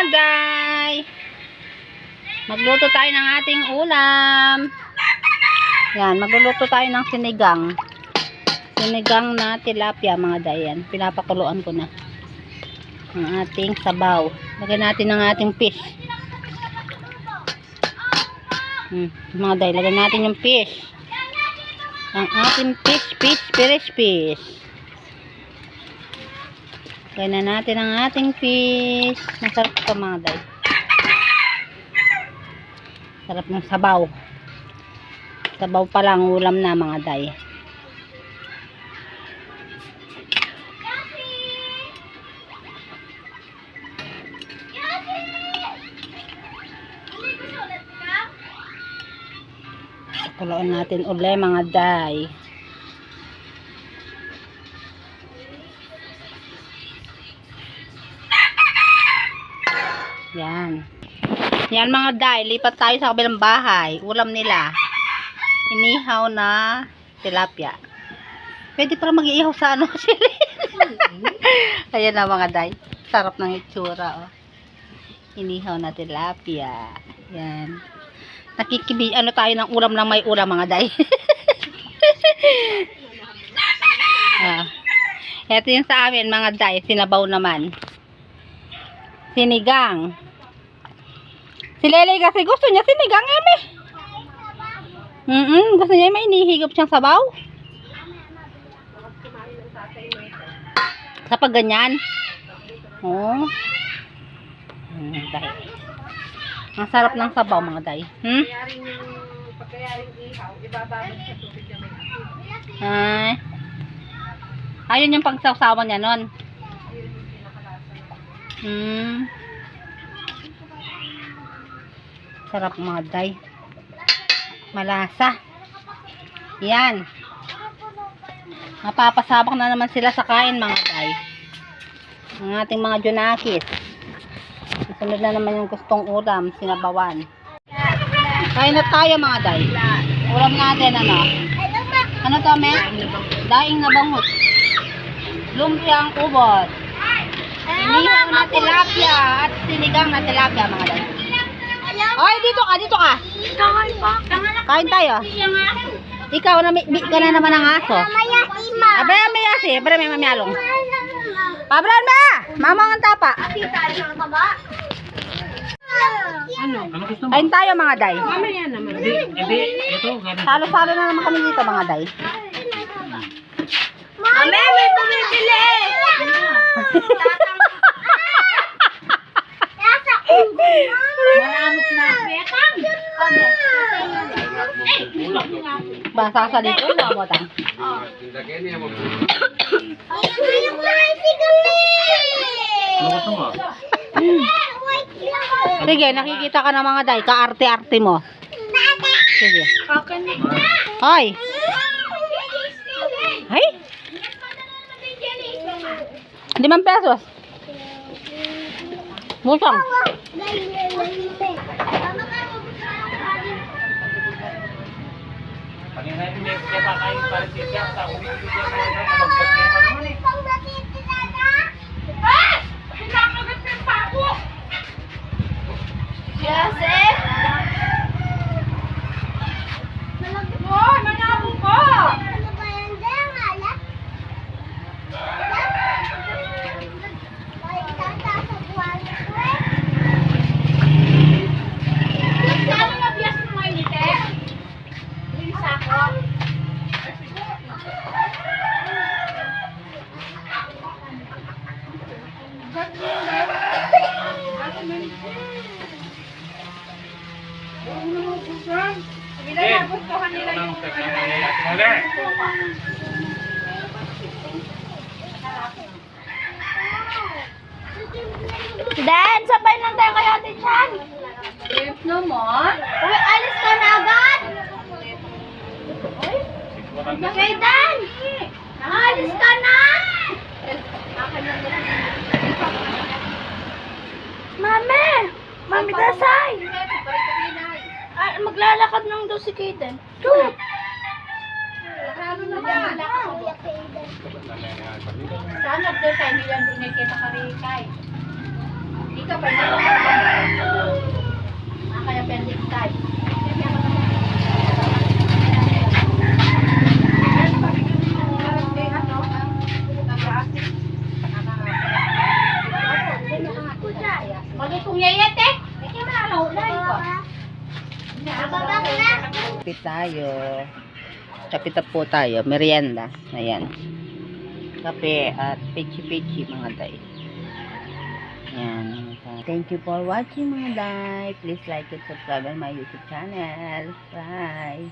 mga day. Magluto tayo ng ating ulam. Yan, magluluto tayo ng sinigang. Sinigang na tilapia mga day. Yan, pinapakuluan ko na. Ang ating sabaw. Lagyan natin ng ating fish. Hmm, mga day, lagyan natin yung fish. Ang ating fish, fish, fish, fish. Lagyan na natin ang ating fish. Masarap ito mga day. Sarap ng sabaw. Sabaw pa lang ulam na mga day. Kuluan natin uli mga day. Yan. Yan mga day, lipat tayo sa kabilang bahay. Ulam nila. Inihaw na tilapia. Pwede para mag-iihaw sa ano sili. Ayan na mga day. Sarap ng itsura oh. Inihaw na tilapia. Yan. Nakikibi, ano tayo ng ulam lang may ulam mga day. ah. Ito yung sa amin mga day, sinabaw naman. Sinigang. Si Lele kasi gusto niya sinigang eme. Mm, -mm gusto niya may inihigop siyang sabaw. Sa pag ganyan. Oh. Hmm. Ang sarap ng sabaw mga day. Hmm? Ay. Ayun yung pagsawsawan niya nun. Hmm. Sarap mga day. Malasa. Yan. Mapapasabak na naman sila sa kain mga day. Ang ating mga junakis. Sunod na naman yung gustong ulam, sinabawan. Kain na tayo mga day. Ulam natin ano? Ano to, me? Daing na bangot. Lumpiang ubod. Inihaw na tilapia at sinigang na tilapia mga day. Oy, dito ka, dito ka. Kain pa. Kain tayo. Ikaw na mi, ka na naman ang aso. Abe, may asi. Abe, may mamyalong. Pabran ba? Mama ang tapa. Ano? Kain tayo mga day. Mamaya naman. Salo-salo na naman kami dito mga day. Mami, may bumibili! Basa sa dito, mga botang. Sige, nakikita ka ng mga day. Kaarte-arte mo. Sige. Hoy! Ay! Limang pesos. Musang. Ang hinahin niya, kaya pa kayo, parang siya, sa uwi niya, kaya mga Dan, sabay lang tayo kay Ate Chan. Yes naman. Uy, alis ka na agad. Kay kami dasay. Ah, maglalakad nang daw si Kaden. Shoot! Sana daw tayo nilang dinikita ka rin kay. Dito pa na. Ah, kaya pending tayo. Pag-ikong yayate! Kapit na po tayo. Merienda. Ayan. Kape at pechi-pechi mga day. Ayan. Thank you for watching mga day. Please like and subscribe on my YouTube channel. Bye.